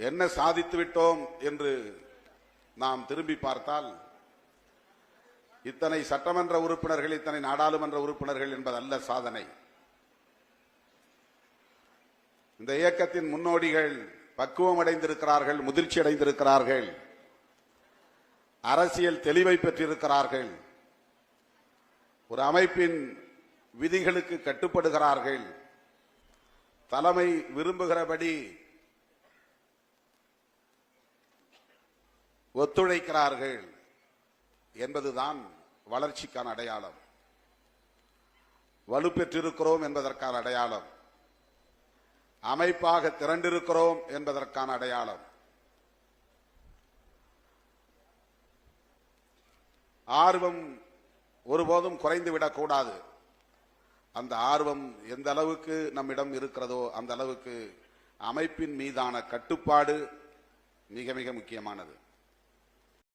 என்ன சாதித்து விட்டோம் என்று நாம் திரும்பி பார்த்தால் இத்தனை சட்டமன்ற உறுப்பினர்கள் இத்தனை நாடாளுமன்ற உறுப்பினர்கள் என்பதல்ல சாதனை. இந்த இயக்கத்தின் முன்னோடிகள் பக்குவம் அடைந்திருக்கிறார்கள் முதிர்ச்சி அடைந்திருக்கிறார்கள் அரசியல் தெளிவை பெற்றிருக்கிறார்கள் ஒரு அமைப்பின் விதிகளுக்கு கட்டுப்படுகிறார்கள் தலைமை விரும்புகிறபடி ஒத்துழைக்கிறார்கள் என்பதுதான் வளர்ச்சிக்கான அடையாளம். வலுப்பெற்றிருக்கிறோம் என்பதற்கான அடையாளம். அமைப்பாக திரண்டிருக்கிறோம் என்பதற்கான அடையாளம். ஆர்வம் ஒருபோதும் குறைந்து விடக்கூடாது அந்த ஆர்வம் எந்த அளவுக்கு நம்மிடம் இருக்கிறதோ அந்த அளவுக்கு அமைப்பின் மீதான கட்டுப்பாடு மிக மிக முக்கியமானது.